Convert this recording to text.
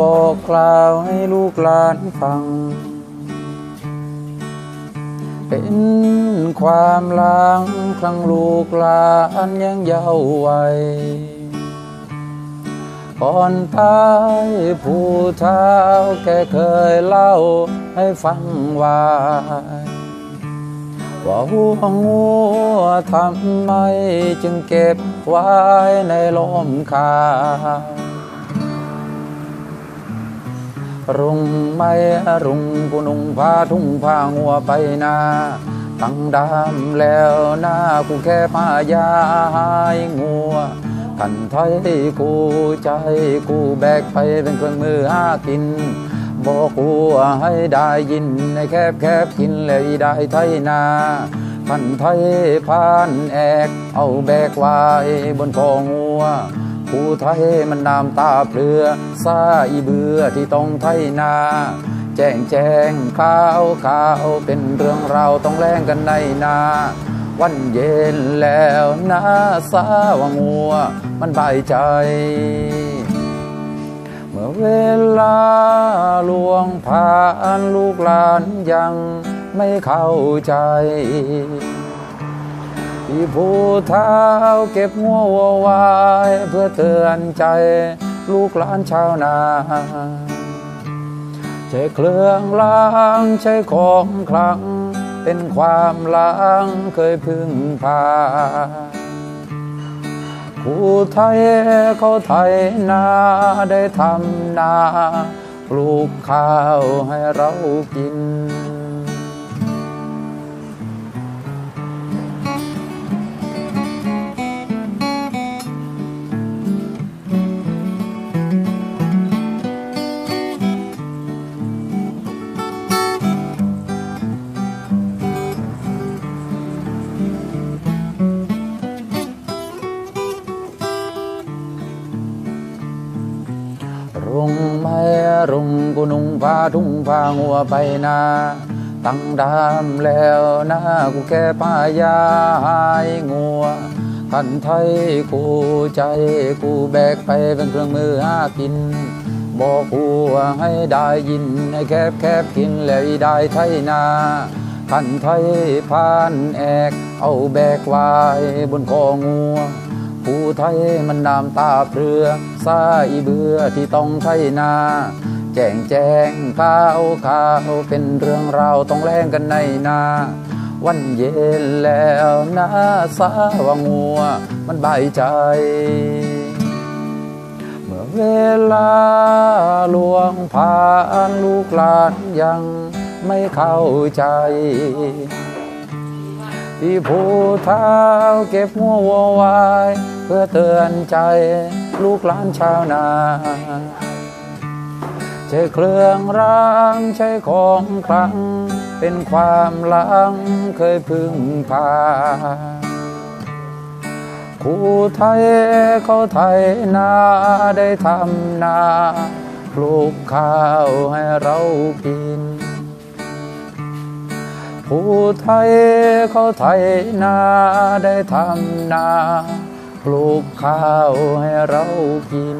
บอกกล่าวให้ลูกหลานฟัง เป็นความหลังครั้งลูกหลานยังเยาว์วัยก่อนตายผู้เฒ่าแกเคยเล่าให้ฟังว่าว่าหัวงูทำไมจึงเก็บไว้ในลมคา รุงไม่รุงกูนุ่งผ้าทุ่งผ้าหัวไปนาตั้งดำแล้วหน้ากูแค่ผ้ายาหายงัว กันไทยกูใจกูแบกไปเป็นเครื่องมือหากินบอกกูให้ได้ยินให้แคบแคบกินเลยได้ไทยนาพันไทยพานแอกเอาแบกไว้บนคองัว ผู้ไทยมันน้ำตาเพลือซาอีเบื่อที่ต้องไทยนา แจ้งแจ้งข่าวข่าวเป็นเรื่องราวต้องแลงกันในนา วันเย็นแล้วนะสาวงัว มันบายใจ เมื่อเวลาลวงผ่านลูกหลานยังไม่เข้าใจ ที่ผู้เท้าเก็บหัววัวไว้เพื่อเตือนใจลูกหลานชาวนาใช้เครื่องล้างใช้ของคลัง เป็นความล้างเคยพึ่งพาผู้ไทยเขาไทยนาได้ทำนา ปลูกข้าวให้เรากิน รุงไม่รุงกูนุ่งผ้าทุ่งผ้าหัวไปนาตั้งดามแล้วนะกูแค่ผ้ายาหายงัวขันไทยกูใจกูแบกไปเป็นเครื่องมือหากินบอกกูให้ได้ยินให้แคบแคบกินแล้วได้ไทยนาขันไทยพานแอกเอาแบกไว้บนคองัว ผู้ไทยมันน้ำตาเพลือซาอีเบื่อที่ต้องไทยนา แจ้งแจ้งข่าวข่าวเป็นเรื่องราวต้องแลงกันในนา วันเย็นแล้วนะสาวงัว มันใบใจ เมื่อเวลาลวงผ่านลูกหลานยังไม่เข้าใจที่ผู้เท้าเก็บหัววัวไว เพื่อเตือนใจลูกหลานชาวนา ใช้เครื่องรางใช้ของคลัง เป็นความหลังเคยพึ่งพาคู่ไทยเขาไทยนาได้ทำนาปลูกข้าวให้เรากินผู้ไทยเขาไทยนาได้ทำนา ปลูกข้าวให้เรากิน